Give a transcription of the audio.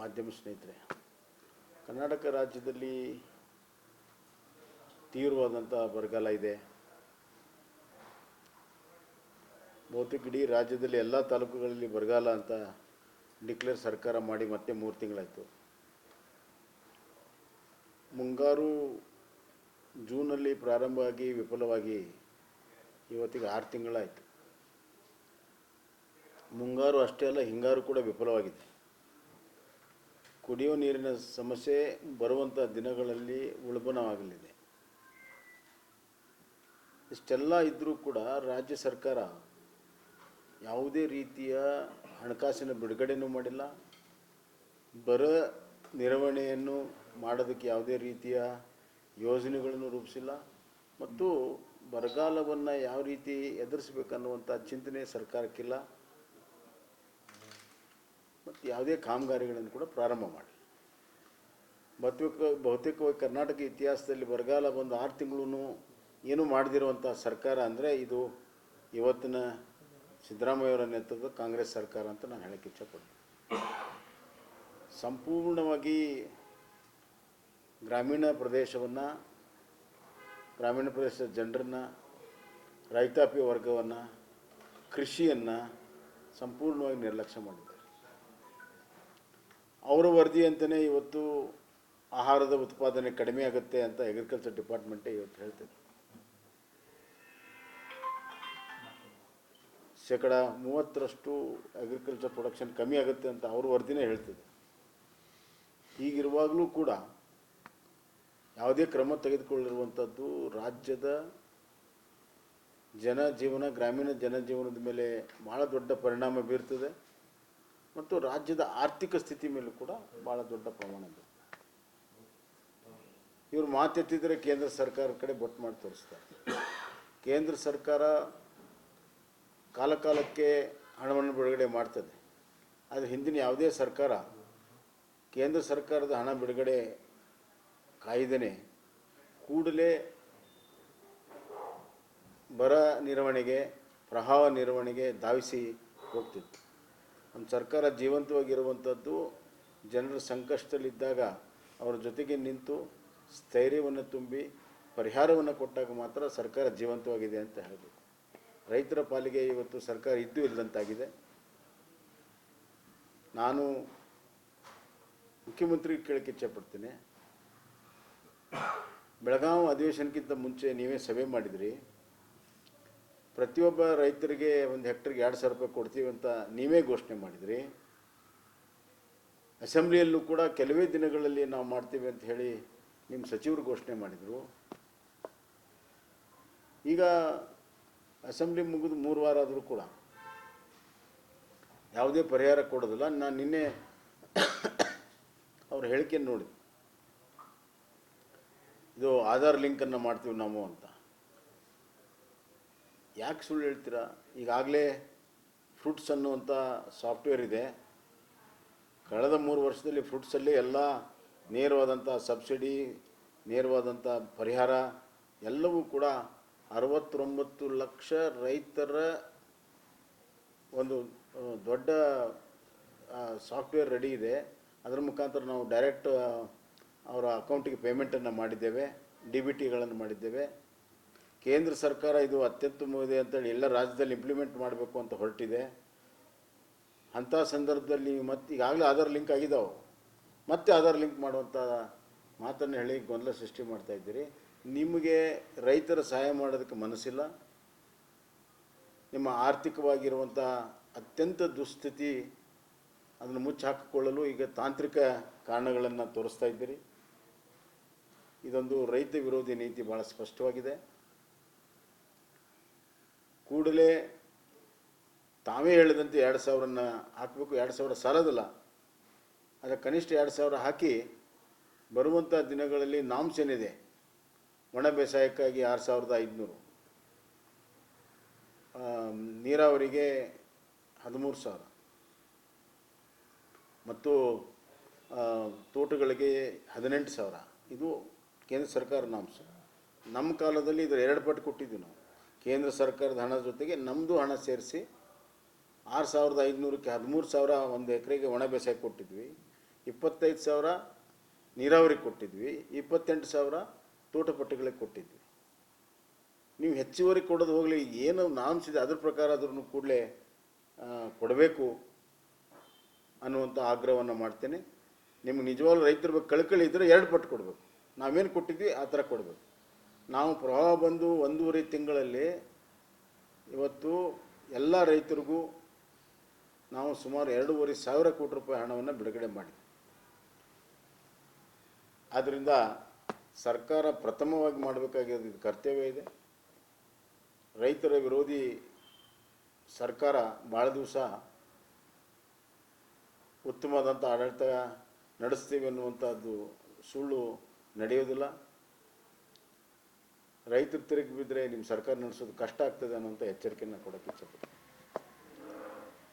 ಮಾಧ್ಯಮ ಸ್ನೇಹಿತರೆ, ಕರ್ನಾಟಕ ರಾಜ್ಯದಲ್ಲಿ ತೀವ್ರವಾದಂಥ ಬರಗಾಲ ಇದೆ. ಬಹುತೇಕ ಇಡೀ ರಾಜ್ಯದಲ್ಲಿ ಎಲ್ಲ ತಾಲೂಕುಗಳಲ್ಲಿ ಬರಗಾಲ ಅಂತ ಡಿಕ್ಲೇರ್ ಸರ್ಕಾರ ಮಾಡಿ ಮತ್ತೆ ಮೂರು ತಿಂಗಳಾಯಿತು. ಮುಂಗಾರು ಜೂನಲ್ಲಿ ಪ್ರಾರಂಭ ಆಗಿ ವಿಫಲವಾಗಿ ಇವತ್ತಿಗೆ ಆರು ತಿಂಗಳಾಯಿತು. ಮುಂಗಾರು ಅಷ್ಟೇ ಅಲ್ಲ, ಹಿಂಗಾರು ಕೂಡ ವಿಫಲವಾಗಿದೆ. ಕುಡಿಯುವ ನೀರಿನ ಸಮಸ್ಯೆ ಬರುವಂಥ ದಿನಗಳಲ್ಲಿ ಉಲ್ಬಣವಾಗಲಿದೆ. ಇಷ್ಟೆಲ್ಲ ಇದ್ದರೂ ಕೂಡ ರಾಜ್ಯ ಸರ್ಕಾರ ಯಾವುದೇ ರೀತಿಯ ಹಣಕಾಸಿನ ಬಿಡುಗಡೆಯೂ ಮಾಡಿಲ್ಲ. ಬರ ನಿರ್ವಹಣೆಯನ್ನು ಮಾಡೋದಕ್ಕೆ ಯಾವುದೇ ರೀತಿಯ ಯೋಜನೆಗಳನ್ನು ರೂಪಿಸಿಲ್ಲ. ಮತ್ತು ಬರಗಾಲವನ್ನು ಯಾವ ರೀತಿ ಎದುರಿಸಬೇಕನ್ನುವಂಥ ಚಿಂತನೆ ಸರ್ಕಾರಕ್ಕಿಲ್ಲ. ಮತ್ತು ಯಾವುದೇ ಕಾಮಗಾರಿಗಳನ್ನು ಕೂಡ ಪ್ರಾರಂಭ ಮಾಡಿ. ಬಹುತೇಕ, ಬಹುತೇಕವಾಗಿ ಕರ್ನಾಟಕ ಇತಿಹಾಸದಲ್ಲಿ ಬರಗಾಲ ಬಂದು ಆರು ತಿಂಗಳೂ ಏನು ಮಾಡದಿರುವಂಥ ಸರ್ಕಾರ ಅಂದರೆ ಇದು ಇವತ್ತಿನ ಸಿದ್ದರಾಮಯ್ಯವರ ನೇತೃತ್ವದ ಕಾಂಗ್ರೆಸ್ ಸರ್ಕಾರ ಅಂತ ನಾನು ಹೇಳಕ್ಕೆ ಇಚ್ಛಪಡ್ತೀನಿ. ಸಂಪೂರ್ಣವಾಗಿ ಗ್ರಾಮೀಣ ಪ್ರದೇಶವನ್ನು, ಗ್ರಾಮೀಣ ಪ್ರದೇಶದ ಜನರನ್ನು, ರೈತಾಪಿ ವರ್ಗವನ್ನು, ಕೃಷಿಯನ್ನು ಸಂಪೂರ್ಣವಾಗಿ ನಿರ್ಲಕ್ಷ್ಯ ಮಾಡಿದ್ದಾರೆ. ಅವರ ವರದಿಯಂತೆಯೇ ಇವತ್ತು ಆಹಾರದ ಉತ್ಪಾದನೆ ಕಡಿಮೆ ಆಗುತ್ತೆ ಅಂತ ಅಗ್ರಿಕಲ್ಚರ್ ಡಿಪಾರ್ಟ್ಮೆಂಟೇ ಇವತ್ತು ಹೇಳ್ತಿದೆ ಶೇಕಡ ಮೂವತ್ತರಷ್ಟು ಅಗ್ರಿಕಲ್ಚರ್ ಪ್ರೊಡಕ್ಷನ್ ಕಮ್ಮಿ ಆಗುತ್ತೆ ಅಂತ ಅವ್ರ ವರದಿನೇ ಹೇಳ್ತಿದೆ ಹೀಗಿರುವಾಗಲೂ ಕೂಡ ಯಾವುದೇ ಕ್ರಮ ತೆಗೆದುಕೊಳ್ಳಿರುವಂಥದ್ದು ರಾಜ್ಯದ ಜನಜೀವನ, ಗ್ರಾಮೀಣ ಜನಜೀವನದ ಮೇಲೆ ಭಾಳ ದೊಡ್ಡ ಪರಿಣಾಮ ಬೀರ್ತದೆ. ಮತ್ತು ರಾಜ್ಯದ ಆರ್ಥಿಕ ಸ್ಥಿತಿ ಮೇಲೂ ಕೂಡ ಭಾಳ ದೊಡ್ಡ ಪ್ರಮಾಣ ಬೀರ್ತದೆ ಇವರು ಮಾತೆತ್ತಿದ್ರೆ ಕೇಂದ್ರ ಸರ್ಕಾರ ಕಡೆ ಬೊಟ್ಟು ಮಾಡಿ ತೋರಿಸ್ತಾರೆ. ಕೇಂದ್ರ ಸರ್ಕಾರ ಕಾಲಕಾಲಕ್ಕೆ ಹಣವನ್ನು ಬಿಡುಗಡೆ ಮಾಡ್ತದೆ. ಆದರೆ ಹಿಂದಿನ ಯಾವುದೇ ಸರ್ಕಾರ ಕೇಂದ್ರ ಸರ್ಕಾರದ ಹಣ ಬಿಡುಗಡೆ ಕಾಯ್ದೆನೆ ಕೂಡಲೇ ಬರ ನಿರ್ವಹಣೆಗೆ ಪ್ರವಾಹ ನಿರ್ವಹಣೆಗೆ ಧಾವಿಸಿ ಹೋಗ್ತಿತ್ತು. ನಮ್ಮ ಸರ್ಕಾರ ಜೀವಂತವಾಗಿರುವಂಥದ್ದು ಜನರ ಸಂಕಷ್ಟದಲ್ಲಿದ್ದಾಗ ಅವರ ಜೊತೆಗೆ ನಿಂತು ಸ್ಥೈರ್ಯವನ್ನು ತುಂಬಿ ಪರಿಹಾರವನ್ನು ಕೊಟ್ಟಾಗ ಮಾತ್ರ ಸರ್ಕಾರ ಜೀವಂತವಾಗಿದೆ ಅಂತ ಹೇಳಬೇಕು. ರೈತರ ಪಾಲಿಗೆ ಇವತ್ತು ಸರ್ಕಾರ ಇದ್ದು ಇಲ್ಲದಂತಾಗಿದೆ. ನಾನು ಮುಖ್ಯಮಂತ್ರಿ ಕೇಳಕ್ಕೆ ಇಚ್ಛೆಪಡ್ತೀನಿ. ಬೆಳಗಾವಿ ಅಧಿವೇಶನಕ್ಕಿಂತ ಮುಂಚೆ ನೀವೇ ಸಭೆ ಮಾಡಿದ್ರಿ. ಪ್ರತಿಯೊಬ್ಬ ರೈತರಿಗೆ ಒಂದು ಹೆಕ್ಟರ್ಗೆ ಎರಡು ಸಾವಿರ ರೂಪಾಯಿ ಕೊಡ್ತೀವಿ ಅಂತ ನೀವೇ ಘೋಷಣೆ ಮಾಡಿದ್ರಿ. ಅಸೆಂಬ್ಲಿಯಲ್ಲೂ ಕೂಡ ಕೆಲವೇ ದಿನಗಳಲ್ಲಿ ನಾವು ಮಾಡ್ತೀವಿ ಅಂತ ಹೇಳಿ ನಿಮ್ಮ ಸಚಿವರು ಘೋಷಣೆ ಮಾಡಿದರು. ಈಗ ಅಸೆಂಬ್ಲಿ ಮುಗಿದು ಮೂರು ವಾರ ಆದರೂ ಕೂಡ ಯಾವುದೇ ಪರಿಹಾರ ಕೊಡೋದಿಲ್ಲ. ನಾನು ನಿನ್ನೆ ಅವ್ರ ಹೇಳಿಕೆ ನೋಡಿ. ಇದು ಆಧಾರ್ ಲಿಂಕನ್ನು ಮಾಡ್ತೀವಿ ನಾವು ಅಂತ. ಯಾಕೆ ಸುಳ್ಳು ಹೇಳ್ತೀರಾ? ಈಗಾಗಲೇ ಫ್ರೂಟ್ಸ್ ಅನ್ನುವಂಥ ಸಾಫ್ಟ್ವೇರ್ ಇದೆ. ಕಳೆದ ಮೂರು ವರ್ಷದಲ್ಲಿ ಫ್ರೂಟ್ಸಲ್ಲಿ ಎಲ್ಲ ನೇರವಾದಂಥ ಸಬ್ಸಿಡಿ ನೇರವಾದಂಥ ಪರಿಹಾರ ಎಲ್ಲವೂ ಕೂಡ ಅರವತ್ತೊಂಬತ್ತು ಲಕ್ಷ ರೈತರ ಒಂದು ದೊಡ್ಡ ಸಾಫ್ಟ್ವೇರ್ ರೆಡಿ ಇದೆ. ಅದರ ಮುಖಾಂತರ ನಾವು ಡೈರೆಕ್ಟ್ ಅವರ ಅಕೌಂಟಿಗೆ ಪೇಮೆಂಟನ್ನು ಮಾಡಿದ್ದೇವೆ, ಡಿ ಬಿ ಟಿಗಳನ್ನು ಮಾಡಿದ್ದೇವೆ. ಕೇಂದ್ರ ಸರ್ಕಾರ ಇದು ಅತ್ಯುತ್ತಮವಿದೆ ಅಂತೇಳಿ ಎಲ್ಲ ರಾಜ್ಯದಲ್ಲಿ ಇಂಪ್ಲಿಮೆಂಟ್ ಮಾಡಬೇಕು ಅಂತ ಹೊರಟಿದೆ. ಅಂಥ ಸಂದರ್ಭದಲ್ಲಿ ಮತ್ತೆ ಈಗಾಗಲೇ ಆಧಾರ್ ಲಿಂಕ್ ಆಗಿದ್ದಾವೆ ಮತ್ತೆ ಆಧಾರ್ ಲಿಂಕ್ ಮಾಡುವಂಥ ಮಾತನ್ನು ಹೇಳಿ ಗೊಂದಲ ಸೃಷ್ಟಿ ಮಾಡ್ತಾ ಇದ್ದೀರಿ. ನಿಮಗೆ ರೈತರ ಸಹಾಯ ಮಾಡೋದಕ್ಕೆ ಮನಸ್ಸಿಲ್ಲ. ನಿಮ್ಮ ಆರ್ಥಿಕವಾಗಿರುವಂಥ ಅತ್ಯಂತ ದುಸ್ಥಿತಿ ಅದನ್ನು ಮುಚ್ಚಿ ಹಾಕಿಕೊಳ್ಳಲು ಈಗ ತಾಂತ್ರಿಕ ಕಾರಣಗಳನ್ನು ತೋರಿಸ್ತಾ ಇದ್ದೀರಿ. ಇದೊಂದು ರೈತ ವಿರೋಧಿ ನೀತಿ ಭಾಳ ಸ್ಪಷ್ಟವಾಗಿದೆ. ಕೂಡಲೇ ತಾವೇ ಹೇಳಿದಂತೆ ಎರಡು ಸಾವಿರನ ಹಾಕಬೇಕು, ಎರಡು ಸಾವಿರ ಸಾಲದಲ್ಲ. ಅದರ ಕನಿಷ್ಠ ಎರಡು ಸಾವಿರ ಹಾಕಿ ಬರುವಂಥ ದಿನಗಳಲ್ಲಿ ನಾಮ್ಸ್ ಏನಿದೆ? ಒಣ ಬೇಸಾಯಕ್ಕಾಗಿ ಆರು ಸಾವಿರದ ಐದುನೂರು. ನೀರಾವರಿಗೆ ಹದಿಮೂರು ಸಾವಿರ. ಮತ್ತು ತೋಟಗಳಿಗೆ ಹದಿನೆಂಟು ಸಾವಿರ. ಇದು ಕೇಂದ್ರ ಸರ್ಕಾರ ನಾಮ್ಸ್. ನಮ್ಮ ಕಾಲದಲ್ಲಿ ಇದರ ಎರಡು ಪಟ್ಟು ಕೊಟ್ಟಿದ್ದೀವಿ ನಾವು. ಕೇಂದ್ರ ಸರ್ಕಾರದ ಹಣದ ಜೊತೆಗೆ ನಮ್ಮದು ಹಣ ಸೇರಿಸಿ ಆರು ಸಾವಿರದ ಐದುನೂರಕ್ಕೆ ಹದಿಮೂರು ಸಾವಿರ ಒಂದು ಎಕರೆಗೆ ಒಣ ಬೇಸಾಯ ಕೊಟ್ಟಿದ್ವಿ. ಇಪ್ಪತ್ತೈದು ಸಾವಿರ ನೀರಾವರಿಗೆ ಕೊಟ್ಟಿದ್ವಿ. ಇಪ್ಪತ್ತೆಂಟು ಸಾವಿರ ತೋಟಪಟ್ಟಿಗಳಿಗೆ ಕೊಟ್ಟಿದ್ವಿ. ನೀವು ಹೆಚ್ಚುವರಿ ಕೊಡೋದು ಹೋಗಲಿ, ಏನು ನಾಮ್ಸ್ ಇದೆ ಅದ್ರ ಪ್ರಕಾರ ಅದ್ರೂ ಕೂಡಲೇ ಕೊಡಬೇಕು ಅನ್ನುವಂಥ ಆಗ್ರಹವನ್ನು ಮಾಡ್ತೇನೆ. ನಿಮ್ಗೆ ನಿಜವಾಗ್ಲೂ ರೈತರ ಬಗ್ಗೆ ಕಳ್ಕಳಿ ಇದ್ದರೆ ಎರಡು ಪಟ್ಟು ಕೊಡಬೇಕು. ನಾವೇನು ಕೊಟ್ಟಿದ್ವಿ, ಆ ಥರ ಕೊಡಬೇಕು. ನಾವು ಪ್ರವಾಹ ಬಂದು ಒಂದೂವರೆ ತಿಂಗಳಲ್ಲಿ ಇವತ್ತು ಎಲ್ಲ ರೈತರಿಗೂ ನಾವು ಸುಮಾರು ಎರಡೂವರೆ ಸಾವಿರ ಕೋಟಿ ರೂಪಾಯಿ ಹಣವನ್ನು ಬಿಡುಗಡೆ ಮಾಡಿದ್ವಿ. ಆದ್ದರಿಂದ ಸರ್ಕಾರ ಪ್ರಥಮವಾಗಿ ಮಾಡಬೇಕಾಗಿರೋದು ಇದು ಕರ್ತವ್ಯ ಇದೆ. ರೈತರ ವಿರೋಧಿ ಸರ್ಕಾರ ಭಾಳ ದಿವಸ ಉತ್ತಮವಾದಂಥ ಆಡಳಿತ ನಡೆಸ್ತೀವಿ ಅನ್ನುವಂಥದ್ದು ಸುಳ್ಳು ನಡೆಯೋದಿಲ್ಲ. ರೈತರು ತಿರುಗಿ ಬಿದ್ದರೆ ನಿಮ್ಮ ಸರ್ಕಾರ ನಡೆಸೋದು ಕಷ್ಟ ಆಗ್ತದೆ ಅನ್ನೋಂಥ ಎಚ್ಚರಿಕೆಯನ್ನು ಕೊಡೋಕ್ಕೆ ಇಚ್ಛೆಪಡ್ತೀನಿ.